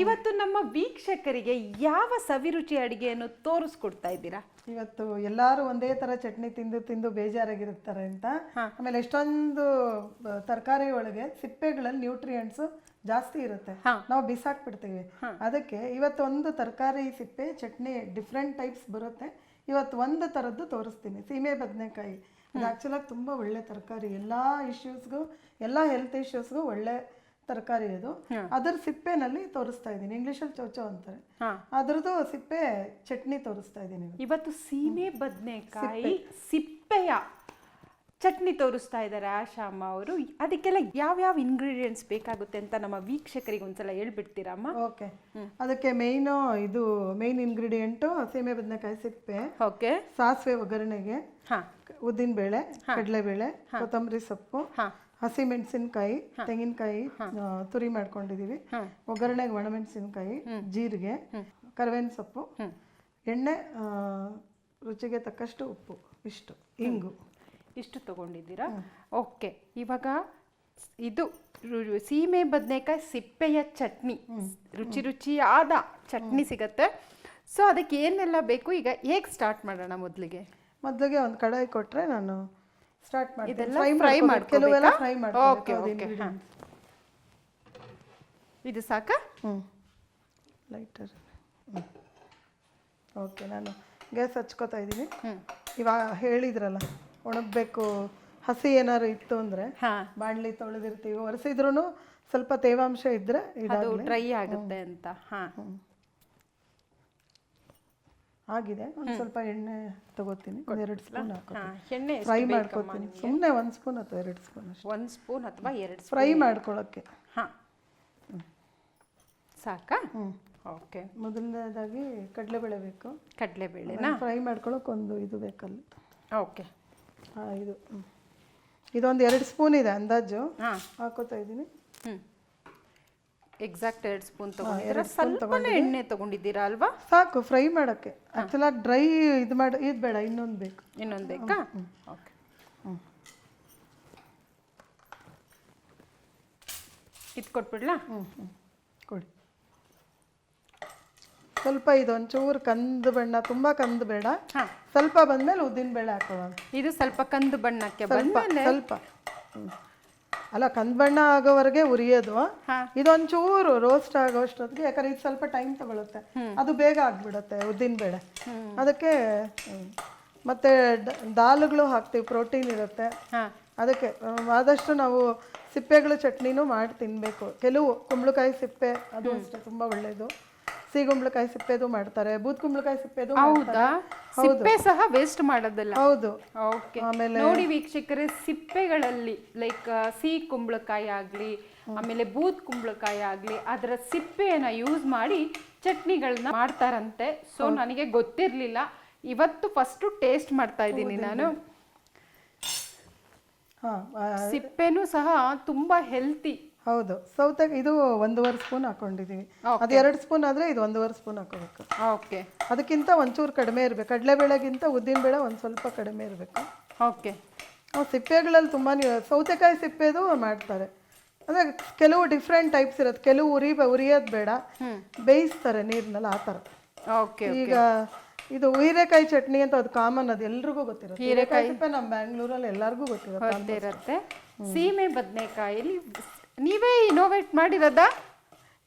ಇವತ್ತು ನಮ್ಮ ವೀಕ್ಷಕರಿಗೆ ಯಾವ ಸವಿರುಚಿ ಅಡಿಗೆಯನ್ನು ತೋರಿಸ್ಕೊಡ್ತಾ ಇದ್ದೀರಾ? ಇವತ್ತು ಎಲ್ಲರೂ ಒಂದೇ ತರ ಚಟ್ನಿ ತಿಂದು ತಿಂದು ಬೇಜಾರಾಗಿರುತ್ತಾರೆ ಅಂತ. ಆಮೇಲೆ ಎಷ್ಟೊಂದು ತರಕಾರಿ ಒಳಗೆ ಸಿಪ್ಪೆಗಳಲ್ಲಿ ನ್ಯೂಟ್ರಿಯೆಂಟ್ಸ್ ಜಾಸ್ತಿ ಇರುತ್ತೆ. ನಾವು ಬಿಸಾಕ್ಬಿಡ್ತೀವಿ. ಅದಕ್ಕೆ ಇವತ್ತೊಂದು ತರಕಾರಿ ಸಿಪ್ಪೆ ಚಟ್ನಿ ಡಿಫ್ರೆಂಟ್ ಟೈಪ್ಸ್ ಬರುತ್ತೆ. ಇವತ್ತು ಒಂದು ಥರದ್ದು ತೋರಿಸ್ತೀನಿ. ಸೀಮೆ ಬದನೆಕಾಯಿ. ಅದು ಆ್ಯಕ್ಚುಲಾಗಿ ತುಂಬ ಒಳ್ಳೆ ತರಕಾರಿ. ಎಲ್ಲ ಇಶ್ಯೂಸ್ಗೂ ಎಲ್ಲ ಹೆಲ್ತ್ ಇಶ್ಯೂಸ್ಗೂ ಒಳ್ಳೆ ತರಕಾರಿ ಅದು. ಅದರ ಸಿಪ್ಪೆನಲ್ಲಿ ತೋರಿಸ್ತಾ ಇದ್ದೀನಿ. ಇಂಗ್ಲೀಷಲ್ಲಿ ಚೌಚೌ ಅಂತಾರೆ. ಅದರದ್ದು ಸಿಪ್ಪೆ ಚಟ್ನಿ ತೋರಿಸ್ತಾ ಇದ್ದೀನಿ ಇವತ್ತು ಸೀಮೆ ಬದನೆಕಾಯಿ ಸಿಪ್ಪೆಯ ಚಟ್ನಿ ತೋರಿಸ್ತಾ ಇದ್ದಾರೆ ಆಶಾಮ್ಮ ಅವರು. ಅದಕ್ಕೆಲ್ಲ ಯಾವ್ಯಾವ ಇಂಗ್ರೀಡಿಯೆಂಟ್ಸ್ ಬೇಕಾಗುತ್ತೆ ಅಂತ ನಮ್ಮ ವೀಕ್ಷಕರಿಗೆ ಒಂದ್ಸಲ ಹೇಳ್ಬಿಡ್ತೀರಮ್ಮ ಓಕೆ. ಅದಕ್ಕೆ ಮೇಯ್ನು ಇದು ಮೇಯ್ನ್ ಇಂಗ್ರೀಡಿಯೆಂಟು ಸೀಮೆ ಬದನೆಕಾಯಿ ಸಿಪ್ಪೆ ಓಕೆ. ಸಾಸಿವೆ ಒಗ್ಗರಣೆಗೆ ಹಾ. ಕಡಲೆ ಕಡಲೆಬೇಳೆ ಕೊತ್ತಂಬರಿ ಸೊಪ್ಪು ಹಸಿಮೆಣಸಿನ್ಕಾಯಿ ತೆಂಗಿನಕಾಯಿ ತುರಿ ಮಾಡ್ಕೊಂಡಿದೀವಿ. ಒಗ್ಗರಣೆಗೆ ಒಣಮೆಣಸಿನ್ಕಾಯಿ ಜೀರಿಗೆ ಕರಿಬೇವಿನ ಸೊಪ್ಪು ಎಣ್ಣೆ ರುಚಿಗೆ ತಕ್ಕಷ್ಟು ಉಪ್ಪು ಇಷ್ಟು ಇಂಗು. ಇಷ್ಟು ತಗೊಂಡಿದ್ದೀರಾ? ಓಕೆ. ಇವಾಗ ಇದು ಸೀಮೆ ಬದನೆಕಾಯಿ ಸಿಪ್ಪೆಯ ಚಟ್ನಿ. ರುಚಿ ರುಚಿಯಾದ ಚಟ್ನಿ ಸಿಗತ್ತೆ. ಸೊ ಅದಕ್ಕೆ ಏನೆಲ್ಲ ಬೇಕು? ಈಗ ಹೇಗೆ ಸ್ಟಾರ್ಟ್ ಮಾಡೋಣ ಮೊದಲಿಗೆ? ಮೊದಲಿಗೆ ಒಂದು ಕಡಾಯಿ ಕೊಟ್ಟರೆ ನಾನು ಸ್ಟಾರ್ಟ್ ಇದೆಲ್ಲ ಫ್ರೈ ಫ್ರೈ ಮಾಡ್ಕೋಬೇಕು. ಕೆಲವೆಲ್ಲ ಫ್ರೈ ಓಕೆ ಓಕೆ ಹಾಂ. ಇದು ಸಾಕಾ? ಹ್ಞೂ ಲೈಟರ್ ಓಕೆ ನಾನು ಗ್ಯಾಸ್ ಹಚ್ಕೋತಾ ಇದ್ದೀನಿ. ಇವಾಗ ಹೇಳಿದ್ರಲ್ಲ ಒಣಗಬೇಕು ಹಸಿ ಏನಾದ್ರು ಇತ್ತು ಅಂದರೆ ಬಾಣಲಿ ತೊಳೆದಿರ್ತೀವಿ. ಒರೆಸಿದ್ರು ಸ್ವಲ್ಪ ತೇವಾಂಶ ಇದ್ದರೆ ಡ್ರೈ ಆಗುತ್ತೆ ಅಂತ. ಹಾಂ. ಆಗಿದೆ. ಒಂದು ಸ್ವಲ್ಪ ಎಣ್ಣೆ ತಗೋತೀನಿ. ಎರಡು ಸ್ಪೂನ್ ಎಣ್ಣೆ ಫ್ರೈ ಮಾಡ್ಕೋತೀನಿ ಸುಮ್ಮನೆ ಒಂದು ಸ್ಪೂನ್ ಅಥವಾ ಎರಡು ಸ್ಪೂನ್ ಅಷ್ಟೇ. ಒಂದು ಸ್ಪೂನ್ ಅಥವಾ ಎರಡು ಫ್ರೈ ಮಾಡ್ಕೊಳ್ಳೋಕ್ಕೆ ಹಾಂ. ಸಾಕಾ? ಹ್ಞೂ ಓಕೆ. ಮೊದಲನೇದಾಗಿ ಕಡಲೆಬೇಳೆ ಬೇಕು. ಕಡಲೆಬೇಳೆನಾ? ಫ್ರೈ ಮಾಡ್ಕೊಳ್ಳೋಕೆ ಒಂದು ಇದು ಬೇಕಲ್ಲ. ಓಕೆ. ಹಾಂ ಇದು. ಇದೊಂದು ಎರಡು ಸ್ಪೂನ್ ಇದೆ ಅಂದಾಜು. ಹಾಂ. ಹಾಕೋತಾ ಇದ್ದೀನಿ. ಹ್ಞೂ ಎಕ್ಸಾಕ್ಟ್ ಎರಡು ಸ್ಪೂನ್ ತಗೊಂಡಿದ್ದೀರಾ ಸ್ವಲ್ಪನೇ ಎಣ್ಣೆ ತಗೊಂಡಿದ್ದೀರಾ ಅಲ್ವಾ? ಸಾಕು ಫ್ರೈ ಮಾಡೋಕ್ಕೆ. ಆ್ಯಕ್ಚುಲಾಗಿ ಡ್ರೈ ಇದು ಮಾಡಿ ಇದು ಬೇಡ ಇನ್ನೊಂದು ಬೇಕು. ಇನ್ನೊಂದು ಬೇಕಾ? ಓಕೆ ಇದು ಕೊಟ್ಬಿಡ್ಲಾ? ಹ್ಞೂ ಹ್ಞೂ ಕೊಡಿ. ಸ್ವಲ್ಪ ಇದೊಂಚೂರು ಕಂದು ಬಣ್ಣ ತುಂಬ ಕಂದು ಬೇಡ. ಹಾಂ. ಸ್ವಲ್ಪ ಬಂದಮೇಲೆ ಉದ್ದಿನ ಬೇಳೆ ಹಾಕೋಣ. ಇದು ಸ್ವಲ್ಪ ಕಂದು ಬಣ್ಣಕ್ಕೆ ಸ್ವಲ್ಪ ಸ್ವಲ್ಪ. ಅಲ್ಲ ಕಂದ್ಬಣ್ಣ ಆಗೋವರೆಗೆ ಉರಿಯೋದು. ಇದೊಂಚೂರು ರೋಸ್ಟ್ ಆಗೋಷ್ಟೊತ್ತಿಗೆ ಯಾಕಂದ್ರೆ ಇದು ಸ್ವಲ್ಪ ಟೈಮ್ ತಗೊಳುತ್ತೆ. ಅದು ಬೇಗ ಆಗ್ಬಿಡುತ್ತೆ ಉದ್ದಿನ ಬೇಳೆ. ಅದಕ್ಕೆ ಮತ್ತೆ ದಾಲುಗಳು ಹಾಕ್ತೀವಿ ಪ್ರೋಟೀನ್ ಇರುತ್ತೆ. ಅದಕ್ಕೆ ಆದಷ್ಟು ನಾವು ಸಿಪ್ಪೆಗಳು ಚಟ್ನಿನೂ ಮಾಡಿ ತಿನ್ನಬೇಕು ಕೆಲವು ಕುಂಬಳಕಾಯಿ ಸಿಪ್ಪೆ ಅದು ಅಷ್ಟೇ ತುಂಬ ಒಳ್ಳೆಯದು ಸಿಗುಂಬಳಕಾಯಿ ಸಿಪ್ಪೆದು ಮಾಡ್ತಾರೆ ಬೂತ್ ಕುಂಬಳಕಾಯಿ ಸಿಪ್ಪೆದು ಹೌದಾ? ಸಿಪ್ಪೆ ಸಹ ವೇಸ್ಟ್ ಮಾಡೋದಿಲ್ಲ. ಹೌದು. ಓಕೆ ನೋಡಿ ವೀಕ್ಷಕರೇ ಸಿಪ್ಪೆಗಳಲ್ಲಿ ಲೈಕ್ ಸಿಹಿ ಕುಂಬಳಕಾಯಿ ಆಗಲಿ ಆಮೇಲೆ ಬೂತ್ ಕುಂಬಳಕಾಯಿ ಆಗಲಿ ಅದರ ಸಿಪ್ಪೆಯನ್ನ ಯೂಸ್ ಮಾಡಿ ಚಟ್ನಿಗಳನ್ನ ಮಾಡ್ತಾರಂತೆ. ಸೊ ನನಗೆ ಗೊತ್ತಿರಲಿಲ್ಲ. ಇವತ್ತು ಫಸ್ಟು ಟೇಸ್ಟ್ ಮಾಡ್ತಾ ಇದ್ದೀನಿ ನಾನು. ಸಿಪ್ಪೆನೂ ಸಹ ತುಂಬಾ ಹೆಲ್ತಿ ಹೌದು. ಸೌತೆ ಇದು ಒಂದೂವರೆ ಸ್ಪೂನ್ ಹಾಕೊಂಡಿದೀವಿ. ಅದು ಎರಡು ಸ್ಪೂನ್ ಆದರೆ ಇದು ಒಂದೂವರೆ ಸ್ಪೂನ್ ಹಾಕೋಬೇಕು. ಓಕೆ ಅದಕ್ಕಿಂತ ಒಂಚೂರು ಕಡಿಮೆ ಇರಬೇಕು. ಕಡಲೆಬೇಳೆಗಿಂತ ಉದ್ದಿನಬೇಳೆ ಒಂದು ಸ್ವಲ್ಪ ಕಡಿಮೆ ಇರಬೇಕು. ಓಕೆ ಸಿಪ್ಪೆಗಳಲ್ಲಿ ತುಂಬಾ ಸೌತೆಕಾಯಿ ಸಿಪ್ಪೆದು ಮಾಡ್ತಾರೆ. ಅಂದರೆ ಕೆಲವು ಡಿಫ್ರೆಂಟ್ ಟೈಪ್ಸ್ ಇರುತ್ತೆ. ಕೆಲವು ಉರಿ ಉರಿಯೋದು ಬೇಡ. ಬೇಯಿಸ್ತಾರೆ ನೀರಿನಲ್ಲಿ ಆ ಥರ. ಓಕೆ ಈಗ ಇದು ಹೀರೆಕಾಯಿ ಚಟ್ನಿ ಅಂತ ಅದು ಕಾಮನ್ ಅದು ಎಲ್ರಿಗೂ ಗೊತ್ತಿರುತ್ತೆ. ಹೀರೆಕಾಯಿ ಸಿಪ್ಪೆ ನಮ್ಮ ಬ್ಯಾಂಗ್ಳೂರಲ್ಲಿ ಎಲ್ಲರಿಗೂ ಗೊತ್ತಿರುತ್ತೆ ಗೊತ್ತಿರತ್ತೆ. ಸೀಮೆ ಬದನೆಕಾಯಲ್ಲಿ ನೀವೇ ಇನೋವೇಟ್ ಮಾಡಿರೋದಾ?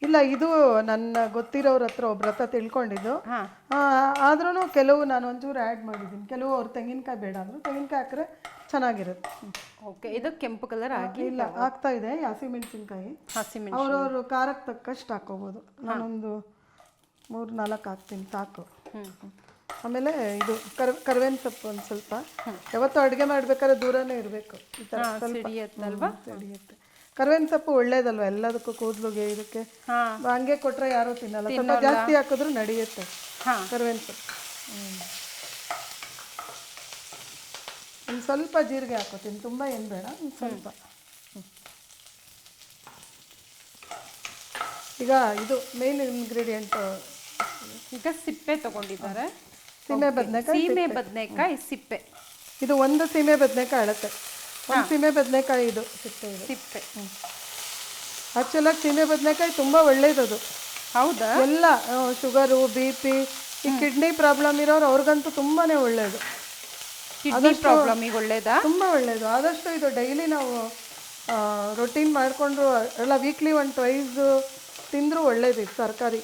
ಇಲ್ಲ ಇದು ನನ್ನ ಗೊತ್ತಿರೋರ ಹತ್ರ ಒಬ್ರ ಹತ್ರ ತಿಳ್ಕೊಂಡಿದ್ದು. ಆದ್ರೂ ಕೆಲವು ನಾನು ಒಂಚೂರು ಆ್ಯಡ್ ಮಾಡಿದ್ದೀನಿ. ಕೆಲವು ಅವ್ರು ತೆಂಗಿನಕಾಯಿ ಬೇಡ ಅಂದರು. ತೆಂಗಿನಕಾಯಿ ಹಾಕಿದ್ರೆ ಚೆನ್ನಾಗಿರುತ್ತೆ. ಓಕೆ ಇದು ಕೆಂಪು ಕಲರ್ ಆಗಿ ಇಲ್ಲ ಆಗ್ತಾ ಇದೆ ಹಸಿಮೆಣಸಿನ್ಕಾಯಿ ಹಸಿಮೆಣಸು ಅವ್ರವ್ರ ಖಾರಕ್ಕೆ ತಕ್ಕಷ್ಟು ಹಾಕೋಬೋದು. ನಾನೊಂದು ಮೂರು ನಾಲ್ಕು ಹಾಕ್ತೀನಿ ಸಾಕು. ಆಮೇಲೆ ಇದು ಕರ್ ಕರ್ವೇನ್ ಸೊಪ್ಪು ಒಂದು ಸ್ವಲ್ಪ. ಯಾವತ್ತೂ ಅಡುಗೆ ಮಾಡ್ಬೇಕಾದ್ರೆ ದೂರನೇ ಇರಬೇಕು. ಈ ಥರ ಸ್ವಲ್ಪ. ಸಿಡಿಯತ್ತಲ್ವಾ? ಸಿಡಿಯುತ್ತೆ. ಕರಿಬೇವಿನ ಸೊಪ್ಪು ಒಳ್ಳೇದಲ್ವ? ಎಲ್ಲದಕ್ಕೂ ಕೂದಲುಗೆ ಇದಕ್ಕೆ ಹಾ. ಹಂಗೆ ಕೊಟ್ರೆ ಯಾರು ತಿನ್ನಲ್ಲ. ಸ್ವಲ್ಪ ಜಾಸ್ತಿ ಹಾಕಿದ್ರು ನಡೆಯುತ್ತೆ ಹಾ. ಕರಿಬೇವಿನ ಸೊಪ್ಪು. ಒಂದು ಸ್ವಲ್ಪ ಜೀರಿಗೆ ಹಾಕೋತೀನಿ ತುಂಬ ಏನು ಬೇಡ ಒಂದು ಸ್ವಲ್ಪ. ಈಗ ಇದು ಮೇನ್ ಇಂಗ್ರೀಡಿಯೆಂಟ್ ಈಗ ಸಿಪ್ಪೆ ತಗೊಂಡಿದ್ದಾರೆ. ಸೀಮೆ ಬದನೆಕಾಯಿ ಸೀಮೆ ಬದನೆಕಾಯಿ ಸಿಪ್ಪೆ. ಇದು ಒಂದು ಸೀಮೆ ಬದನೆಕಾಯಿ ಅಳತೆ. ಒಂದು ಸೀಮೆ ಬದನೆಕಾಯಿ ಇದು ಸಿಪ್ಪೆ ಇದು. ಸಿಪ್ಪೆ. ಆ್ಯಕ್ಚುಲಾಗಿ ಸೀಮೆ ಬದನೆಕಾಯಿ ತುಂಬ ಒಳ್ಳೇದದು ಹೌದಾ? ಎಲ್ಲ ಶುಗರು ಬಿ ಪಿ ಈ ಕಿಡ್ನಿ ಪ್ರಾಬ್ಲಮ್ ಇರೋರು ಅವ್ರಿಗಂತೂ ತುಂಬಾನೇ ಒಳ್ಳೇದು. ಕಿಡ್ನಿ ಪ್ರಾಬ್ಲಮ್ ಈಗ ಒಳ್ಳೇದಾ? ತುಂಬ ಒಳ್ಳೇದು. ಆದಷ್ಟು ಇದು ಡೈಲಿ ನಾವು ರೊಟೀನ್ ಮಾಡಿಕೊಂಡು ಎಲ್ಲ ವೀಕ್ಲಿ ಒನ್ ಟ್ವೈಸ್ ತಿಂದರೂ ಒಳ್ಳೇದು ಇದು ತರಕಾರಿ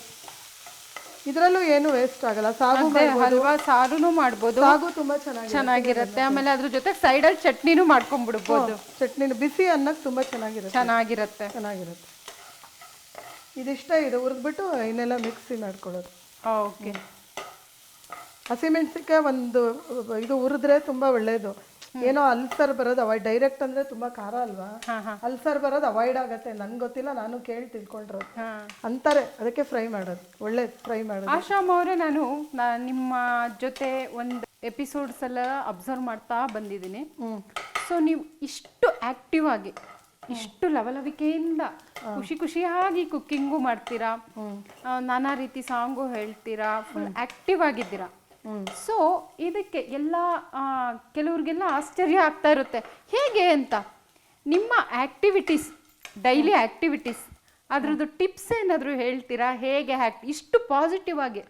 ಇದರಲ್ಲೂ ಏನು ವೇಸ್ಟ್ ಆಗಲ್ಲ. ಸಾಗು ಹಲ್ವಾ ಸಾರುನು ಮಾಡ್ಬೋದು. ಸಾಗು ತುಂಬಾ ಚೆನ್ನಾಗಿ ಚೆನ್ನಾಗಿರುತ್ತೆ. ಆಮೇಲೆ ಅದ್ರ ಜೊತೆ ಸೈಡ್ ಅಲ್ಲಿ ಚಟ್ನಿನೂ ಮಾಡ್ಕೊಂಡ್ಬಿಡ್ಬೋದು ಚಟ್ನಿನ. ಬಿಸಿ ಅನ್ನಕ್ಕೆ ತುಂಬಾ ಚೆನ್ನಾಗಿರುತ್ತೆ. ಚೆನ್ನಾಗಿರುತ್ತೆ. ಚೆನ್ನಾಗಿರುತ್ತೆ. ಇದಿಷ್ಟ ಇದು ಹುರಿದ್ಬಿಟ್ಟು ಇನ್ನೆಲ್ಲ ಮಿಕ್ಸಿ ಮಾಡ್ಕೊಳ್ಳೋದು. ಓಕೆ ಹಸಿಮೆಣಸಿನ್ಕಾಯಿ ಒಂದು ಇದು ಹುರಿದ್ರೆ ತುಂಬ ಒಳ್ಳೆಯದು ಏನೋ ಅಲ್ಸರ್ ಬರೋದು ಅವಾಯ್ಡ್ ಡೈರೆಕ್ಟ್ ಅಂದ್ರೆ ತುಂಬಾ ಖಾರ ಅಲ್ವಾ? ಅಲ್ಸರ್ ಬರೋದು ಅವಾಯ್ಡ್ ಆಗುತ್ತೆ. ನನ್ಗೆ ಗೊತ್ತಿಲ್ಲ ನಾನು ಕೇಳಿ ತಿಳ್ಕೊಂಡಿರೋದು. ಅಂತಾರೆ. ಅದಕ್ಕೆ ಫ್ರೈ ಮಾಡೋದು. ಒಳ್ಳೆ ಫ್ರೈ ಮಾಡೋದು. ಆಶಾಮ್ ಅವರೇ ನಾನು ನಿಮ್ಮ ಜೊತೆ ಒಂದು ಎಪಿಸೋಡ್ಸ್ ಎಲ್ಲ ಅಬ್ಸರ್ವ್ ಮಾಡ್ತಾ ಬಂದಿದ್ದೀನಿ. ಸೊ ನೀವು ಇಷ್ಟು ಆಕ್ಟಿವ್ ಆಗಿ ಇಷ್ಟು ಲವಲವಿಕೆಯಿಂದ ಖುಷಿ ಖುಷಿಯಾಗಿ ಕುಕ್ಕಿಂಗು ಮಾಡ್ತೀರಾ? ನಾನಾ ರೀತಿ ಸಾಂಗು ಹೇಳ್ತೀರಾ? ಫುಲ್ ಆಕ್ಟಿವ್ ಆಗಿದ್ದೀರಾ? ಸೊ ಇದಕ್ಕೆ ಎಲ್ಲ ಕೆಲವ್ರಿಗೆಲ್ಲ ಆಶ್ಚರ್ಯ ಆಗ್ತಾ ಇರುತ್ತೆ. ಹೇಗೆ ಅಂತ? ನಿಮ್ಮ ಆಕ್ಟಿವಿಟೀಸ್ ಡೈಲಿ ಆಕ್ಟಿವಿಟೀಸ್ ಅದರದ್ದು ಟಿಪ್ಸ್ ಏನಾದರೂ ಹೇಳ್ತೀರಾ? ಹೇಗೆ ಇಷ್ಟು ಪಾಸಿಟಿವ್ ಆಗಿ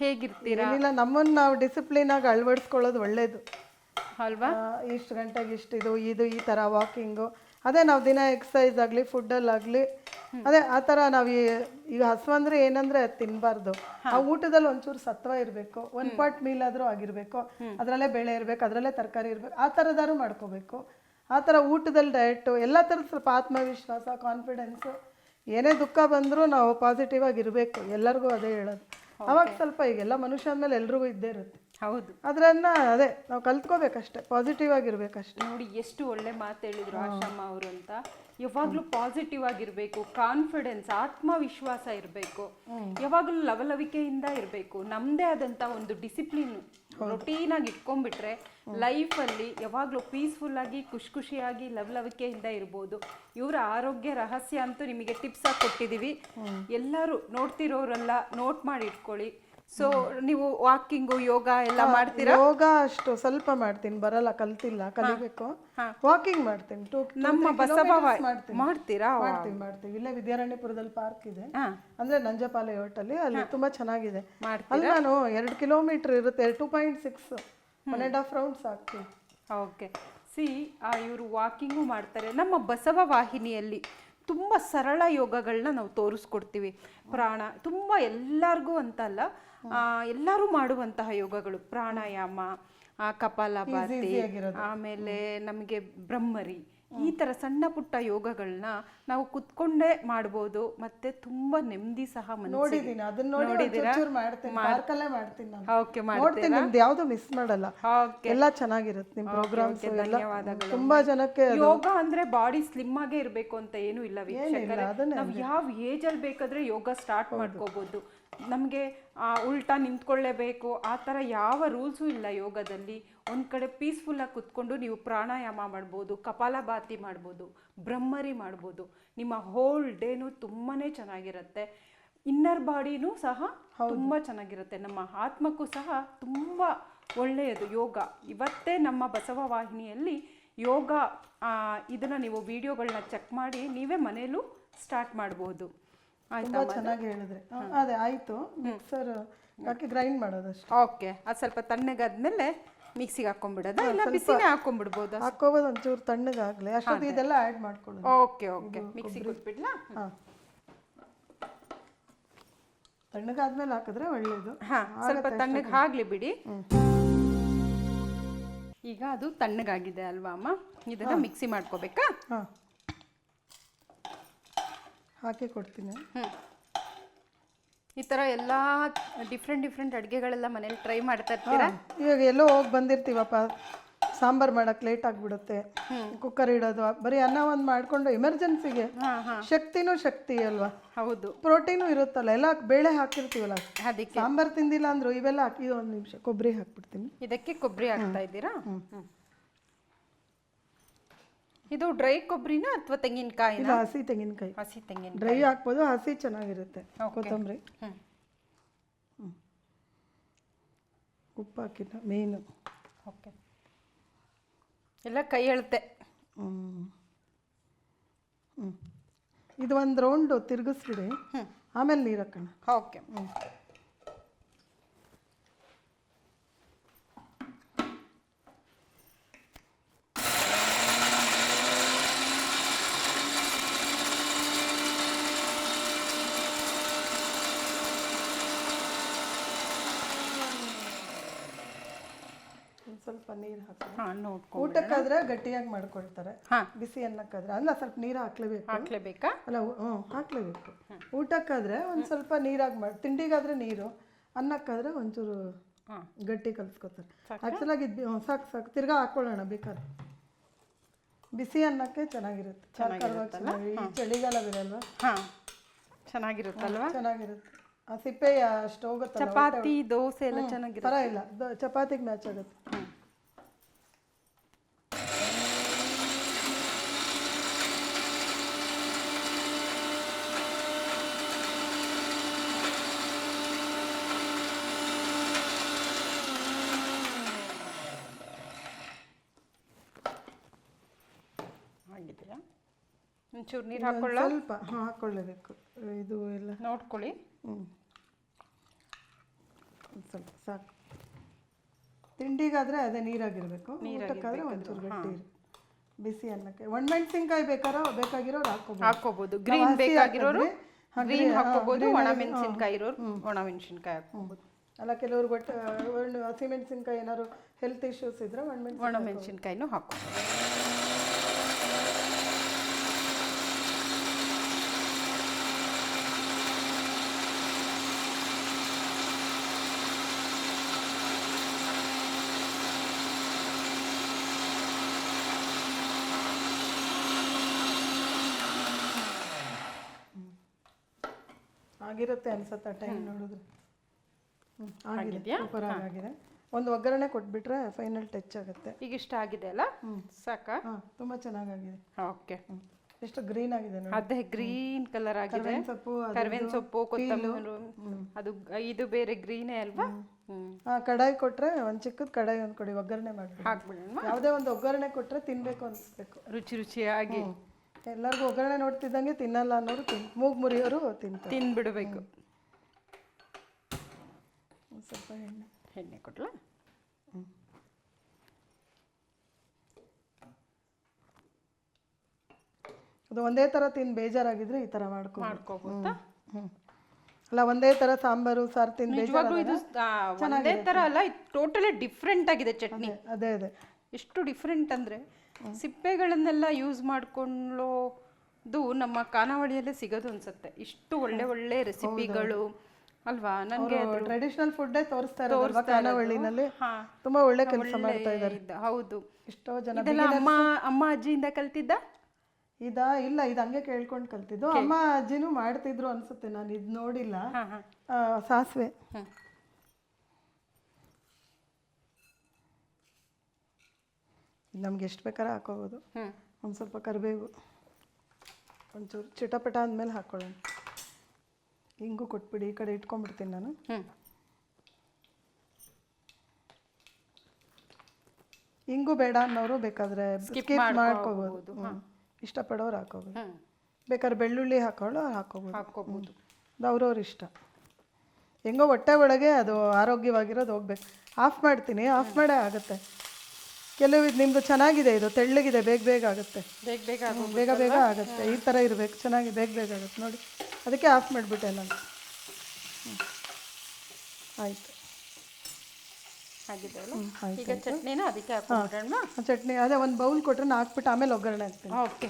ಹೇಗಿರ್ತೀರಾ? ಏನಿಲ್ಲ ನಮ್ಮನ್ನು ನಾವು ಡಿಸಿಪ್ಲಿನ್ ಆಗಿ ಅಳವಡಿಸ್ಕೊಳ್ಳೋದು ಒಳ್ಳೇದು. ಅಲ್ವಾ? ಇಷ್ಟು ಗಂಟೆಗೆ ಇಷ್ಟು ಇದು ಇದು ಈ ಥರ ವಾಕಿಂಗು ಅದೇ ನಾವು ದಿನ ಎಕ್ಸಸೈಸ್ ಆಗಲಿ ಫುಡ್ಡಲ್ಲಾಗಲಿ ಅದೇ ಆ ಥರ ನಾವು ಈ- ಈಗ ಹಸು ಅಂದರೆ ಏನಂದರೆ ಅದು ತಿನ್ನಬಾರ್ದು ಆ ಊಟದಲ್ಲಿ ಒಂಚೂರು ಸತ್ವ ಇರಬೇಕು ಒಂದು ಪಾಟ್ ಮೀಲ್ ಆದರೂ ಆಗಿರಬೇಕು ಅದರಲ್ಲೇ ಬೇಳೆ ಇರಬೇಕು ಅದರಲ್ಲೇ ತರಕಾರಿ ಇರಬೇಕು ಆ ಥರದಾರು ಮಾಡ್ಕೋಬೇಕು. ಆ ಥರ ಊಟದಲ್ಲಿ ಡಯಟು ಎಲ್ಲ ಥರದ ಸ್ವಲ್ಪ ಆತ್ಮವಿಶ್ವಾಸ ಕಾನ್ಫಿಡೆನ್ಸು ಏನೇ ದುಃಖ ಬಂದರೂ ನಾವು ಪಾಸಿಟಿವ್ ಆಗಿ ಇರಬೇಕು ಎಲ್ಲರಿಗೂ ಅದೇ ಹೇಳೋದು. ಅವಾಗ ಸ್ವಲ್ಪ ಈಗ ಎಲ್ಲ ಮನುಷ್ಯ ಅಂದಮೇಲೆ ಎಲ್ರಿಗೂ ಇದ್ದೇ ಇರುತ್ತೆ. ಹೌದು. ಅದರನ್ನ ಅದೇ ನಾವು ಕಲ್ತ್ಕೋಬೇಕಷ್ಟೇ ಪಾಸಿಟಿವ್ ಆಗಿರ್ಬೇಕಷ್ಟೇ. ನೋಡಿ ಎಷ್ಟು ಒಳ್ಳೆ ಮಾತು ಹೇಳಿದ್ರು ಆಶಮ್ಮ ಅವರು ಅಂತ. ಯಾವಾಗಲೂ ಪಾಸಿಟಿವ್ ಆಗಿರಬೇಕು ಕಾನ್ಫಿಡೆನ್ಸ್ ಆತ್ಮವಿಶ್ವಾಸ ಇರಬೇಕು. ಯಾವಾಗಲೂ ಲವಲವಿಕೆಯಿಂದ ಇರಬೇಕು. ನಮ್ಮದೇ ಆದಂಥ ಒಂದು ಡಿಸಿಪ್ಲಿನ್ ರೊಟೀನ್ ಆಗಿ ಇಟ್ಕೊಂಡ್ಬಿಟ್ರೆ ಲೈಫಲ್ಲಿ ಯಾವಾಗಲೂ ಪೀಸ್ಫುಲ್ ಆಗಿ ಖುಷಿ ಖುಷಿಯಾಗಿ ಲವಲವಿಕೆಯಿಂದ ಇರ್ಬೋದು. ಇವರ ಆರೋಗ್ಯ ರಹಸ್ಯ ಅಂತೂ ನಿಮಗೆ ಟಿಪ್ಸ್ ಆಗಿ ಕೊಟ್ಟಿದ್ದೀವಿ ಎಲ್ಲರೂ ನೋಡ್ತಿರೋರೆಲ್ಲ ನೋಟ್ ಮಾಡಿ ಇಟ್ಕೊಳ್ಳಿ. ಸೊ ನೀವು ವಾಕಿಂಗು ಯೋಗ ಎಲ್ಲ ಮಾಡ್ತೀರಾ? ಯೋಗ ಅಷ್ಟು ಸ್ವಲ್ಪ ಮಾಡ್ತೀನಿ ಬರಲ್ಲ ಕಲ್ತಿಲ್ಲ ಕಲಿಬೇಕು. ವಾಕಿಂಗ್ ಮಾಡ್ತೀನಿ ಟೂ ನಮ್ಮ ಬಸವ ಮಾಡ್ತೀರಾ? ಮಾಡ್ತೀವಿ ಮಾಡ್ತೀವಿ. ಇಲ್ಲೇ ವಿದ್ಯಾರಣ್ಯಪುರದಲ್ಲಿ ಪಾರ್ಕ್ ಇದೆ. ಅಂದ್ರೆ ನಂಜಪಾಲೆ ಹೋಟೆಲ್ ಅಲ್ಲಿ ತುಂಬಾ ಚೆನ್ನಾಗಿದೆ? ಅಲ್ಲಿ ನಾನು ಎರಡು ಕಿಲೋಮೀಟರ್ ಇರುತ್ತೆ two point six one and half rounds ಆಗ್ತೀವಿ. ಓಕೆ ಸಿ ಇವರು ವಾಕಿಂಗು ಮಾಡ್ತಾರೆ. ನಮ್ಮ ಬಸವ ವಾಹಿನಿಯಲ್ಲಿ ತುಂಬ ಸರಳ ಯೋಗಗಳನ್ನ ನಾವು ತೋರಿಸ್ಕೊಡ್ತೀವಿ. ಪ್ರಾಣ ತುಂಬ ಎಲ್ಲರಿಗೂ ಅಂತಲ್ಲ ಆ, ಎಲ್ಲರೂ ಮಾಡುವಂತಹ ಯೋಗಗಳು. ಪ್ರಾಣಾಯಾಮ ಆ, ಕಪಾಲಭಾತಿ ಆಮೇಲೆ ನಮಗೆ ಬ್ರಹ್ಮರಿ. ಈ ಥರ ಸಣ್ಣ ಪುಟ್ಟ ಯೋಗಗಳನ್ನ ನಾವು ಕುತ್ಕೊಂಡೇ ಮಾಡ್ಬೋದು ಮತ್ತೆ ತುಂಬಾ ನೆಮ್ಮದಿ ಸಹ ನೋಡಿದ್ದೀನಿ ಅದನ್ನ ನೋಡಿ ಮಾಡ್ತೀನಿ. ಪಾರ್ಕಲ್ಲೇ ಮಾಡ್ತೀನಿ ನಾನು. ಓಕೆ ನಿಮ್ದು ಯಾವ್ದು ಮಿಸ್ ಮಾಡಲ್ಲ. ಎಲ್ಲ ಚೆನ್ನಾಗಿರುತ್ತೆ ನಿಮ್ ಪ್ರೋಗ್ರಾಮ್ಸ್ ಎಲ್ಲ. ತುಂಬಾ ಜನಕ್ಕೆ ಯೋಗ ಅಂದ್ರೆ ಬಾಡಿ ಸ್ಲಿಮ್ ಆಗೇ ಇರಬೇಕು ಅಂತ ಏನು ಇಲ್ಲ ವೀಕ್ಷಕರೇ. ನಾವು ಯಾವ ಏಜ್ ಅಲ್ಲಿ ಬೇಕಾದ್ರೆ ಯೋಗ ಸ್ಟಾರ್ಟ್ ಮಾಡ್ಕೋಬಹುದು ನಮಗೆ ಉಲ್ಟಾ ನಿಂತ್ಕೊಳ್ಳೇಬೇಕು. ಆ ಥರ ಯಾವ ರೂಲ್ಸು ಇಲ್ಲ ಯೋಗದಲ್ಲಿ. ಒಂದು ಕಡೆ ಪೀಸ್ಫುಲ್ಲಾಗಿ ಕುತ್ಕೊಂಡು ನೀವು ಪ್ರಾಣಾಯಾಮ ಮಾಡ್ಬೋದು ಕಪಾಲಭಾತಿ ಮಾಡ್ಬೋದು ಬ್ರಹ್ಮರಿ ಮಾಡ್ಬೋದು. ನಿಮ್ಮ ಹೋಲ್ ಡೇನು ತುಂಬಾ ಚೆನ್ನಾಗಿರುತ್ತೆ. ಇನ್ನರ್ ಬಾಡಿನೂ ಸಹ ತುಂಬ ಚೆನ್ನಾಗಿರುತ್ತೆ. ನಮ್ಮ ಆತ್ಮಕ್ಕೂ ಸಹ ತುಂಬ ಒಳ್ಳೆಯದು ಯೋಗ. ಇವತ್ತೇ ನಮ್ಮ ಬಸವ ವಾಹಿನಿಯಲ್ಲಿ ಯೋಗ ಇದನ್ನು ನೀವು ವಿಡಿಯೋಗಳನ್ನ ಚೆಕ್ ಮಾಡಿ ನೀವೇ ಮನೇಲೂ ಸ್ಟಾರ್ಟ್ ಮಾಡ್ಬೋದು. ತುಂಬಾ ಚೆನ್ನಾಗಿ ಹೇಳಿದ್ರಿ. ಅದೇ ಆಯ್ತು. ಮಿಕ್ಸರ್ ಹಾಕಿ ಗ್ರೈಂಡ್ ಮಾಡೋದಷ್ಟೇ ಓಕೆ. ಅದು ಸ್ವಲ್ಪ ತಣ್ಣಗಾದ್ಮೇಲೆ ಮಿಕ್ಸಿಗೆ ಹಾಕೊಂಡ್ಬಿಡೋದಾ ಇಲ್ಲ ಬಿಸಿನೇ ಹಾಕೊಂಡ್ಬಿಡ್ಬೋದಾ ಹಾಕೋಬೋದು ಒಂಚೂರು ತಣ್ಣಗಾಗ್ಲಿ. ಅಷ್ಟೊತ್ತು ಇದೆಲ್ಲ ಆ್ಯಡ್ ಮಾಡ್ಕೊಳ್ಳೋದು. Okay okay. ಮಿಕ್ಸಿಗೆ ಕೊಟ್ಬಿಡ್ಲಾ? ಹಾಂ. ತಣ್ಣಗಾದ್ಮೇಲೆ ಹಾಕಿದ್ರೆ ಒಳ್ಳೇದು. ಹಾ ಸ್ವಲ್ಪ ತಣ್ಣಗೆ ಆಗ್ಲಿ ಬಿಡಿ. ಈಗ ಅದು ತಣ್ಣಗಾಗಿದೆ ಅಲ್ವಾ ಅಮ್ಮ? ಇದನ್ನ ಮಿಕ್ಸಿ ಮಾಡ್ಕೋಬೇಕಾ? ಹಾ. ಹಾಕಿ ಕೊಡ್ತೀನಿ. ಈ ಥರ ಎಲ್ಲ ಡಿಫ್ರೆಂಟ್ ಡಿಫ್ರೆಂಟ್ ಅಡುಗೆಗಳೆಲ್ಲ ಮನೇಲಿ ಟ್ರೈ ಮಾಡ್ತಾ ಇರ್ತೀರಾ? ಇವಾಗ ಎಲ್ಲೋ ಹೋಗಿ ಬಂದಿರ್ತೀವಪ್ಪ. ಸಾಂಬಾರು ಮಾಡೋಕ್ಕೆ ಲೇಟ್ ಆಗಿಬಿಡುತ್ತೆ. ಕುಕ್ಕರ್ ಇಡೋದು ಬರೀ ಅನ್ನ ಒಂದು ಮಾಡಿಕೊಂಡು ಎಮರ್ಜೆನ್ಸಿಗೆ ಶಕ್ತಿನೂ ಶಕ್ತಿ ಅಲ್ವಾ? ಹೌದು. ಪ್ರೋಟೀನು ಇರುತ್ತಲ್ಲ ಎಲ್ಲ ಬೇಳೆ ಹಾಕಿರ್ತೀವಲ್ಲ ಅದಕ್ಕೆ. ಸಾಂಬಾರ್ ತಿಂದಿಲ್ಲ ಅಂದ್ರು ಇವೆಲ್ಲ ಹಾಕಿ ಒಂದು ನಿಮಿಷ ಕೊಬ್ಬರಿ ಹಾಕ್ಬಿಡ್ತೀನಿ. ಇದಕ್ಕೆ ಕೊಬ್ಬರಿ ಹಾಕ್ತಾ ಇದ್ದೀರಾ. ಇದು ಡ್ರೈ ಕೊಬ್ಬರಿನ ಅಥವಾ ತೆಂಗಿನಕಾಯಿನ? ಇದು ಹಸಿ ತೆಂಗಿನಕಾಯಿ. ಹಸಿ ತೆಂಗಿನ ಡ್ರೈ ಹಾಕ್ಬೋದು ಹಸಿ ಚೆನ್ನಾಗಿರುತ್ತೆ ಕೊತ್ತಂಬರಿ. ಹ್ಮ್. ಉಪ್ಪು ಹಾಕಿಲ್ಲ ಮೇಯ್ನು ಓಕೆ ಎಲ್ಲ ಕೈ ಅಳತೆ. ಹ್ಞೂ ಹ್ಞೂ ಇದು ಒಂದು ರೌಂಡು ತಿರುಗಿಸ್ಬಿಡಿ. ಆಮೇಲೆ ನೀರು ಹಾಕೋಣ. ಓಕೆ ಒಂದು ಸ್ವಲ್ಪ ನೀರು ಹಾಕಿ ಹಾಂ ಊಟಕ್ಕಾದ್ರೆ ಗಟ್ಟಿಯಾಗಿ ಮಾಡ್ಕೊಳ್ತಾರೆ. ಹಾ. ಬಿಸಿ ಅನ್ನಕ್ಕಾದ್ರೆ ಅಲ್ಲ ಸ್ವಲ್ಪ ನೀರು ಹಾಕ್ಲೇಬೇಕು. ಹಾಕ್ಲೇಬೇಕಾ? ಅಲ್ಲ ಹ್ಞೂ ಹಾಕ್ಲೇಬೇಕು. ಊಟಕ್ಕಾದ್ರೆ ಒಂದು ಸ್ವಲ್ಪ ನೀರಾಗಿ ಮಾಡಿ ತಿಂಡಿಗಾದ್ರೆ ನೀರು ಅನ್ನಕ್ಕಾದ್ರೆ ಒಂಚೂರು ಹಾಂ. ಗಟ್ಟಿ ಕಲ್ಸ್ಕೊತಾರೆ. ಆ್ಯಕ್ಚುಲಾಗಿ ಇದು ಹ್ಞೂ ಸಾಕು ಸಾಕು. ತಿರ್ಗಾ ಹಾಕ್ಕೊಳ್ಳೋಣ ಬೇಕಾದ್ರೆ. ಬಿಸಿ ಅನ್ನಕ್ಕೆ ಚೆನ್ನಾಗಿರುತ್ತೆ. ಖಾರವಾಗಿ ಚೆನ್ನಾಗಿ ಈ ಚಳಿಗಾಲ ಬೇರೆ ಅಲ್ವಾ? ಹಾಂ. ಚೆನ್ನಾಗಿರುತ್ತಲ್ವಾ? ಚೆನ್ನಾಗಿರುತ್ತೆ. ಆ ಸಿಪ್ಪೆ ಅಷ್ಟು ಹೋಗುತ್ತಲ್ಲ ಚಪಾತಿ ದೋಸೆ ಎಲ್ಲ ಚೆನ್ನಾಗಿರುತ್ತೆ. ಪರ ಇಲ್ಲ ಚಪಾತಿಗೆ ಮ್ಯಾಚ್ ಆಗುತ್ತೆ ಆಗಿದೆಯಾ ಒಂಚೂರು ನೀರು ಹಾಕೊಳ್ಳ? ಸ್ವಲ್ಪ ಹಾಂ ಹಾಕ್ಕೊಳ್ಳೇಬೇಕು ಇದು ಎಲ್ಲ. ನೋಡ್ಕೊಳ್ಳಿ. ಹ್ಞೂ ಸ್ವಲ್ಪ ಸಾಕು. ತಿಂಡಿಗಾದ್ರೆ ಅದೇ ನೀರಾಗಿರಬೇಕು. ಊಟಕ್ಕಾದರೆ ಒಂಚೂರು ಗಟ್ಟಿ ಬಿಸಿ ಅನ್ನಕ್ಕೆ. ಒಣಮೆಣಸಿನ್ಕಾಯಿ ಬೇಕಾರೋ ಬೇಕಾಗಿರೋರು ಹಾಕೋಬೋದು ಹಾಕೋಬಹುದು ಗ್ರೀನ್ ಬೇಕಾಗಿರೋರು ಗ್ರೀನ್ green, ಹಾ, ಹಾಕೋಬಹುದು green ಒಣ ಆಗಿ- ಮೆಣಸಿನ್ಕಾಯಿ ಇರೋರು ಒಣಮೆಣಸಿನ್ಕಾಯಿ ಹಾಕೋಬಹುದು ಅಲ್ಲ ಕೆಲವ್ರಿಗೆ ಒಟ್ಟು ಹಸಿಮೆಣಸಿನ್ಕಾಯಿ ಏನಾದ್ರು ಹೆಲ್ತ್ ಇಶ್ಯೂಸ್ ಇದ್ರೆ ಒಣಮೆಣಸಿನ ಒಣ ಮೆಣಸಿನ್ಕಾಯಿನೂ ಆಗಿರುತ್ತೆ ಅನ್ಸುತ್ತೆ ಟೈಮ್ ನೋಡಿದ್ರೆ. ಹ್ಮ್, ಆಗಿದೆ. ಆಗಿದ್ಯಾ? ಸೂಪರ್ ಆಗಿದೆ. ಒಂದು ಒಗ್ಗರಣೆ ಕೊಟ್ಬಿಟ್ರೆ ಫೈನಲ್ ಟಚ್ ಆಗುತ್ತೆ. ಈಗ ಇಷ್ಟ ಆಗಿದೆ ಅಲ್ಲ? ಸಾಕ? ತುಂಬಾ ಚೆನ್ನಾಗಿ ಚೆನ್ನಾಗಾಗಿದೆ ಓಕೆ. ಹ್ಮ್. ಎಷ್ಟು ಗ್ರೀನ್ ಆಗಿದೆ ನೋಡಿ. ಅದೇ ಗ್ರೀನ್ ಕಲರ್ ಆಗಿದೆ. ಕರ್ಬೇವಿನ ಸೊಪ್ಪು ಅದ್ರದ್ದು ಕರ್ಬೇವಿನ ಸೊಪ್ಪು ಕೊತ್ತಂಬರಿ. ಅದು ಇದು ಬೇರೆ ಗ್ರೀನೇ ಅಲ್ವಾ? ಹ್ಮ್. ಆ ಕಡಾಯಿ ಕೊಟ್ರೆ ಒಂದ್ ಚಿಕ್ಕದ ಕಡಾಯಿ ಒಂದ್ ಕೊಡಿ ಒಗ್ಗರಣೆ ಮಾಡಿ ಹಾಕ್ಬಿಡೋಣ. ಯಾವುದೇ ಒಂದು ಒಗ್ಗರಣೆ ಕೊಟ್ರೆ ತಿನ್ಬೇಕು ಅನ್ಸ್ಬೇಕು. ರುಚಿ ರುಚಿಯಾಗಿ. ಎಲ್ಲರಿಗೂ ಒಗ್ಗರಣೆ ನೋಡ್ತಿದ್ದಂಗೆ ತಿನ್ನಲ್ಲ ಅನ್ನೋರು ತಿನ್ ಮೂಗ್ ಮುರಿಯೋರು ತಿಂತಾರೆ. ತಿನ್ಬಿಡ್ಬೇಕು. ಒಂದ್ ಸ್ವಲ್ಪ ಎಣ್ಣೆ. ಎಣ್ಣೆ ಕೊಡ್ಲಾ? ಅದು ಒಂದೇ ಥರ ತಿಂದು ಬೇಜಾರಾಗಿದ್ರೆ ಈ ಥರ ಮಾಡ್ಕೊ ಮಾಡ್ಕೋಬೋದಾ? ಹ್ಞೂ ಅಲ್ಲ ಒಂದೇ ಥರ ಸಾಂಬಾರು ಸಾರು ತಿಂದು ನಿಜವಾಗ್ಲೂ ಇದು ಆ, ಒಂದೇ ತರ ಅಲ್ಲ ಟೋಟಲಿ ಡಿಫ್ರೆಂಟ್ ಆಗಿದೆ ಚಟ್ನಿ. ಅದೇ ಅದೇ ಎಷ್ಟು ಡಿಫ್ರೆಂಟ್ ಅಂದ್ರೆ ಸಿಪ್ಪೆಗಳನ್ನೆಲ್ಲ ಯೂಸ್ ಮಾಡ್ಕೊಳ್ಳೋದು ನಮ್ಮ ಖಾನಾವಳಿಯಲ್ಲೇ ಸಿಗೋದು ಅನ್ಸುತ್ತೆ. ಇಷ್ಟು ಒಳ್ಳೆ ಒಳ್ಳೆ ರೆಸಿಪಿಗಳು ಅಲ್ವಾ? ನನಗೆ ಟ್ರೆಡಿಷನಲ್ ಫುಡ್ಡೇ ತೋರಿಸ್ತಾ ಇರೋದಲ್ವಾ? ಖಾನಾವಳಿನಲ್ಲಿ. ತುಂಬಾ ಒಳ್ಳೆ ಕೆಲಸ ಮಾಡ್ತಾ ಇದ್ದಾರೆ. ಹೌದು. ಎಷ್ಟೋ ಜನ ಅಮ್ಮ ಅಮ್ಮ ಅಜ್ಜಿಯಿಂದ ಕಲ್ತಿದ್ದ? ಇದಾ? ಇಲ್ಲ ಇದು ಹಂಗೆ ಕೇಳ್ಕೊಂಡು ಕಲ್ತಿದ್ದು. ಅಮ್ಮ ಅಜ್ಜಿನೂ ಮಾಡ್ತಿದ್ರು ಅನ್ಸುತ್ತೆ ನಾನು ಇದು ನೋಡಿಲ್ಲ. ಸಾಸಿವೆ. ನಮ್ಗೆ ಎಷ್ಟು ಬೇಕಾದ್ರೆ ಹಾಕೋಬೋದು ಒಂದು ಸ್ವಲ್ಪ ಕರಿಬೇವು ಒಂಚೂರು ಚಿಟಪಟ ಅಂದಮೇಲೆ ಹಾಕ್ಕೊಳ್ಳೋಣ. ಹಿಂಗೂ ಕೊಟ್ಬಿಡಿ ಈ ಕಡೆ ಇಟ್ಕೊಂಡ್ಬಿಡ್ತೀನಿ ನಾನು. ಹ್ಮ್. ಹಿಂಗೂ ಬೇಡ ಅನ್ನೋರು ಬೇಕಾದ್ರೆ ಸ್ಕಿಪ್ ಮಾಡ್ಕೋಬೋದು. ಇಷ್ಟಪಡೋರು ಹಾಕೋಬೋದು ಬೇಕಾದ್ರೆ ಬೆಳ್ಳುಳ್ಳಿ ಹಾಕೊಳ್ಳೋ ಹಾಕೋಬೋದು ಹಾಕೋಬಹುದು ಅದು ಅವ್ರವ್ರ ಇಷ್ಟ. ಹೆಂಗೋ ಹೊಟ್ಟೆ ಒಳಗೆ ಅದು ಆರೋಗ್ಯವಾಗಿರೋದು ಹೋಗ್ಬೇಕು. ಆಫ್ ಮಾಡ್ತೀನಿ ಆಫ್ ಮಾಡೇ ಆಗುತ್ತೆ. ಕೆಲವು ಇದು ನಿಮ್ಮದು ಚೆನ್ನಾಗಿದೆ ಇದು ತೆಳ್ಳಗಿದೆ ಬೇಗ ಬೇಗ ಆಗುತ್ತೆ. ಬೇಗ ಬೇಗ ಬೇಗ ಬೇಗ ಆಗುತ್ತೆ. ಈ ಥರ ಇರಬೇಕು ಚೆನ್ನಾಗಿ ಬೇಗ ಬೇಗ ಆಗುತ್ತೆ. ನೋಡಿ ಅದಕ್ಕೆ ಆಫ್ ಮಾಡಿಬಿಟ್ಟೆ ನಾನು. ಆಯಿತು. ಈಗ ಚಟ್ನಿನ ಅದಕ್ಕೆ ಚಟ್ನಿ ಅದೇ ಒಂದು ಬೌಲ್ ಕೊಟ್ಟರೆ ನಾನು ಹಾಕ್ಬಿಟ್ಟು ಆಮೇಲೆ ಒಗ್ಗರಣೆ ಹಾಕ್ತೀನಿ. ಓಕೆ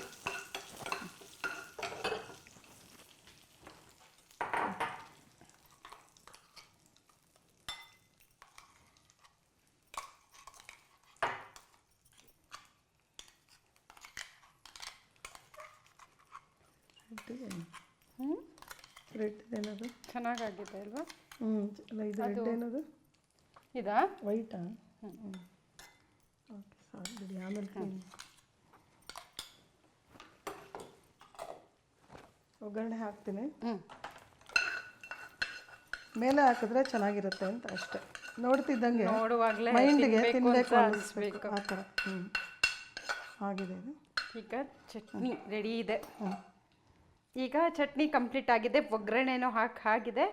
ಹ್ಞೂ ರೆಡ್ ಏನದು? ಚೆನ್ನಾಗಾಗಿದೆ ಅಲ್ವಾ? ಹ್ಞೂ ಅಲ್ಲ ಇದು ರೆಡ್ ಏನದು? ಇದಾ? ವೈಟಾ ಹ್ಞೂ ಓಕೆ ಸಾರಿ ಬಿಡಿ ಆಮೇಲೆ ಒಗ್ಗರಣೆ ಹಾಕ್ತೀನಿ. ಹ್ಞೂ ಮೇಲೆ ಹಾಕಿದ್ರೆ ಚೆನ್ನಾಗಿರುತ್ತೆ ಅಂತ ಅಷ್ಟೇ. ನೋಡ್ತಿದ್ದಂಗೆ ನೋಡುವಾಗಲೇ ಮೈಂಡ್ಗೆ ತಿನ್ನಬೇಕು ಅನಿಸ್ಬೇಕು. ಆ ಥರ. ಹ್ಞೂ ಆಗಿದೆ ಈಗ ಚಟ್ನಿ ರೆಡಿ ಇದೆ. ಹ್ಞೂ ಈಗ ಚಟ್ನಿ ಕಂಪ್ಲೀಟ್ ಆಗಿದೆ ಒಗ್ಗರಣೆನೂ ಹಾಕಿ ಆಗಿದೆ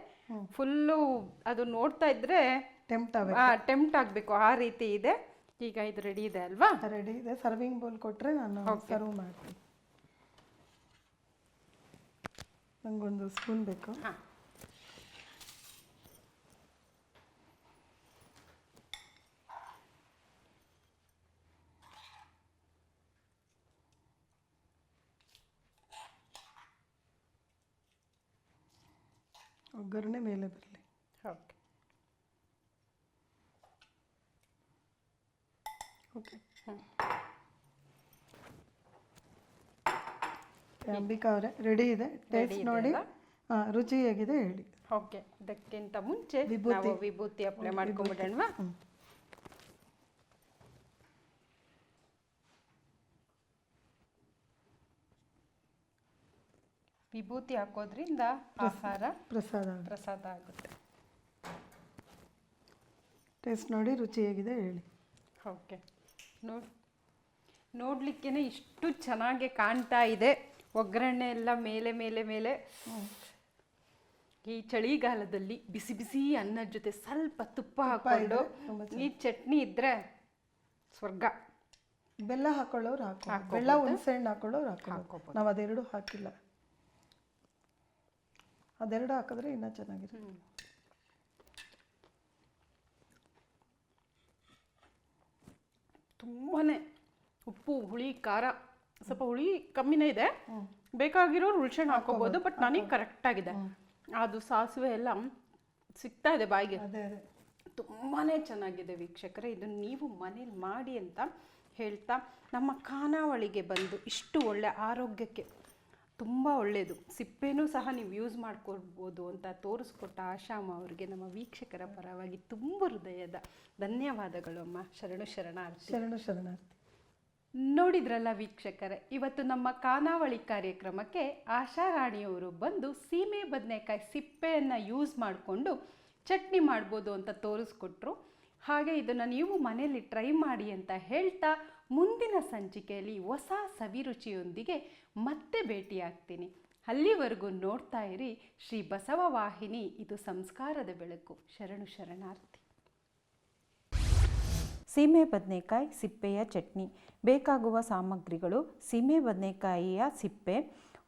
ಫುಲ್ಲು ಅದು ನೋಡ್ತಾ ಇದ್ರೆ ಟೆಂಪ್ಟ್ ಟೆಂಪ್ಟ್ ಆಗಬೇಕು. ಆ ರೀತಿ ಇದೆ. ಈಗ ಇದು ರೆಡಿ ಇದೆ ಅಲ್ವಾ? ರೆಡಿ ಇದೆ. ಸರ್ವಿಂಗ್ ಬೌಲ್ ಕೊಟ್ಟರೆ ನಾನು ಸರ್ವ್ ಮಾಡ್ತೀನಿ. ನನಗೊಂದು ಸ್ಪೂನ್ ಬೇಕು. ಹಾಂ. ಒಗ್ಗರಣೆ ಮೇಲೆ ಬರಲಿ. ಓಕೆ. ಓಕೆ. ಅಂಬಿಕಾ ಅವರೇ ರೆಡಿ ಇದೆ? ಟೇಸ್ಟ್ ನೋಡಿ. ಹಾಂ ರುಚಿ ಹೇಗಿದೆ ಹೇಳಿ. ಓಕೆ. ಇದಕ್ಕಿಂತ ಮುಂಚೆ ನಾವು ವಿಭೂತಿ ಅಪ್ಲೈ ಮಾಡ್ಕೊಂಬಿಡೋಣವಾ ವಿಭೂತಿ ಹಾಕೋದ್ರಿಂದ ಆಹಾರ ಪ್ರಸಾದ ಪ್ರಸಾದ ಆಗುತ್ತೆ. ಟೇಸ್ಟ್ ನೋಡಿ ರುಚಿ ಹೇಗಿದೆ ಹೇಳಿ. ಓಕೆ. ನೋಡ್ ನೋಡ್ಲಿಕ್ಕೇನೆ ಇಷ್ಟು ಚೆನ್ನಾಗಿ ಕಾಣ್ತಾ ಇದೆ. ಒಗ್ಗರಣೆ ಎಲ್ಲ ಮೇಲೆ ಮೇಲೆ ಮೇಲೆ. ಈ ಚಳಿಗಾಲದಲ್ಲಿ ಬಿಸಿ ಬಿಸಿ ಅನ್ನದ ಜೊತೆ ಸ್ವಲ್ಪ ತುಪ್ಪ ಹಾಕೊಂಡು ಈ ಚಟ್ನಿ ಇದ್ರೆ ಸ್ವರ್ಗ. ಬೆಲ್ಲ ಹಾಕೊಳ್ಳೋರು ಹಾಕೋ ಬೆಲ್ಲ ಹುಣಸೆಹಣ್ಣು ಹಾಕೊಳ್ಳೋರು ಹಾಕೋ ನಾವು ಅದೆರಡು ಹಾಕಿಲ್ಲ. ಅದೆರಡು ಹಾಕಿದ್ರೆ ಇನ್ನೂ ಚೆನ್ನಾಗಿರುತ್ತೆ. ತುಂಬಾ ಉಪ್ಪು ಹುಳಿ ಖಾರ ಸ್ವಲ್ಪ ಹುಳಿ ಕಮ್ಮಿನೇ ಇದೆ. ಬೇಕಾಗಿರೋರು ಹುಳ್ಸೆಣ್ಣು ಹಾಕೋಬಹುದು ಬಟ್ ನನಗೆ ಕರೆಕ್ಟ್ ಆಗಿದೆ ಅದು ಸಾಸಿವೆ ಎಲ್ಲ ಸಿಗ್ತಾ ಇದೆ ಬಾಯಿಗೆ. ತುಂಬಾ ಚೆನ್ನಾಗಿದೆ ವೀಕ್ಷಕರೇ ಇದು ನೀವು ಮನೇಲಿ ಮಾಡಿ ಅಂತ ಹೇಳ್ತಾ ನಮ್ಮ ಖಾನಾವಳಿಗೆ ಬಂದು ಇಷ್ಟು ಒಳ್ಳೆ ಆರೋಗ್ಯಕ್ಕೆ ತುಂಬ ಒಳ್ಳೆಯದು ಸಿಪ್ಪೆನೂ ಸಹ ನೀವು ಯೂಸ್ ಮಾಡ್ಕೊಳ್ಬೋದು ಅಂತ ತೋರಿಸ್ಕೊಟ್ಟ ಆಶಾಮ ಅವರಿಗೆ ನಮ್ಮ ವೀಕ್ಷಕರ ಪರವಾಗಿ ತುಂಬ ಹೃದಯದ ಧನ್ಯವಾದಗಳು ಅಮ್ಮ. ಶರಣು ಶರಣಾರ್ಥಿ. ಶರಣು ಶರಣಾರ್ಥಿ. ನೋಡಿದ್ರಲ್ಲ ವೀಕ್ಷಕರೇ ಇವತ್ತು ನಮ್ಮ ಖಾನಾವಳಿ ಕಾರ್ಯಕ್ರಮಕ್ಕೆ ಆಶಾ ರಾಣಿಯವರು ಬಂದು ಸೀಮೆ ಬದನೆಕಾಯಿ ಸಿಪ್ಪೆಯನ್ನು ಯೂಸ್ ಮಾಡಿಕೊಂಡು ಚಟ್ನಿ ಮಾಡ್ಬೋದು ಅಂತ ತೋರಿಸ್ಕೊಟ್ರು. ಹಾಗೆ ಇದನ್ನು ನೀವು ಮನೆಯಲ್ಲಿ ಟ್ರೈ ಮಾಡಿ ಅಂತ ಹೇಳ್ತಾ ಮುಂದಿನ ಸಂಚಿಕೆಯಲ್ಲಿ ಹೊಸ ಸವಿರುಚಿಯೊಂದಿಗೆ ಮತ್ತೆ ಭೇಟಿಯಾಗ್ತೀನಿ. ಅಲ್ಲಿವರೆಗೂ ನೋಡ್ತಾ ಇರಿ ಶ್ರೀ ಬಸವ ವಾಹಿನಿ, ಇದು ಸಂಸ್ಕಾರದ ಬೆಳಕು. ಶರಣು ಶರಣಾರ್ಥಿ. ಸೀಮೆ ಬದನೆಕಾಯಿ ಸಿಪ್ಪೆಯ ಚಟ್ನಿ. ಬೇಕಾಗುವ ಸಾಮಗ್ರಿಗಳು ಸೀಮೆ ಬದನೆಕಾಯಿಯ ಸಿಪ್ಪೆ,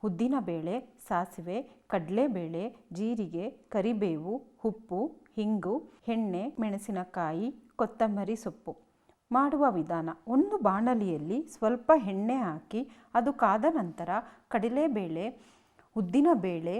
ಉದ್ದಿನಬೇಳೆ, ಸಾಸಿವೆ, ಕಡಲೆಬೇಳೆ, ಜೀರಿಗೆ, ಕರಿಬೇವು, ಉಪ್ಪು ಹಿಂಗು, ಎಣ್ಣೆ, ಮೆಣಸಿನಕಾಯಿ, ಕೊತ್ತಂಬರಿ ಸೊಪ್ಪು. ಮಾಡುವ ವಿಧಾನ, ಒಂದು ಬಾಣಲಿಯಲ್ಲಿ ಸ್ವಲ್ಪ ಎಣ್ಣೆ ಹಾಕಿ, ಅದು ಕಾದ ನಂತರ ಕಡಲೆಬೇಳೆ ಉದ್ದಿನಬೇಳೆ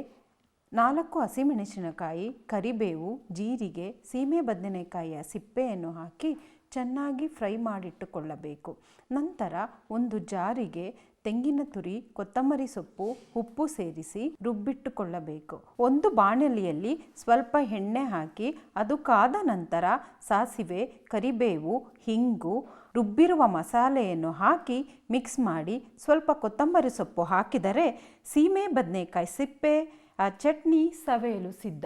ನಾಲ್ಕು ಹಸಿಮೆಣಸಿನಕಾಯಿ, ಕರಿಬೇವು, ಜೀರಿಗೆ, ಸೀಮೆ ಬದನೆಕಾಯಿಯ ಸಿಪ್ಪೆಯನ್ನು ಹಾಕಿ ಚೆನ್ನಾಗಿ ಫ್ರೈ ಮಾಡಿಟ್ಟುಕೊಳ್ಳಬೇಕು. ನಂತರ ಒಂದು ಜಾರಿಗೆ ತೆಂಗಿನ ತುರಿ, ಕೊತ್ತಂಬರಿ ಸೊಪ್ಪು, ಉಪ್ಪು ಸೇರಿಸಿ ರುಬ್ಬಿಟ್ಟುಕೊಳ್ಳಬೇಕು. ಒಂದು ಬಾಣಲಿಯಲ್ಲಿ ಸ್ವಲ್ಪ ಎಣ್ಣೆ ಹಾಕಿ, ಅದು ಕಾದ ನಂತರ ಸಾಸಿವೆ, ಕರಿಬೇವು, ಹಿಂಗು, ರುಬ್ಬಿರುವ ಮಸಾಲೆಯನ್ನು ಹಾಕಿ ಮಿಕ್ಸ್ ಮಾಡಿ ಸ್ವಲ್ಪ ಕೊತ್ತಂಬರಿ ಸೊಪ್ಪು ಹಾಕಿದರೆ ಸೀಮೆ ಬದನೆಕಾಯಿ ಸಿಪ್ಪೆ ಚಟ್ನಿ ಸವೆಯಲು ಸಿದ್ಧ.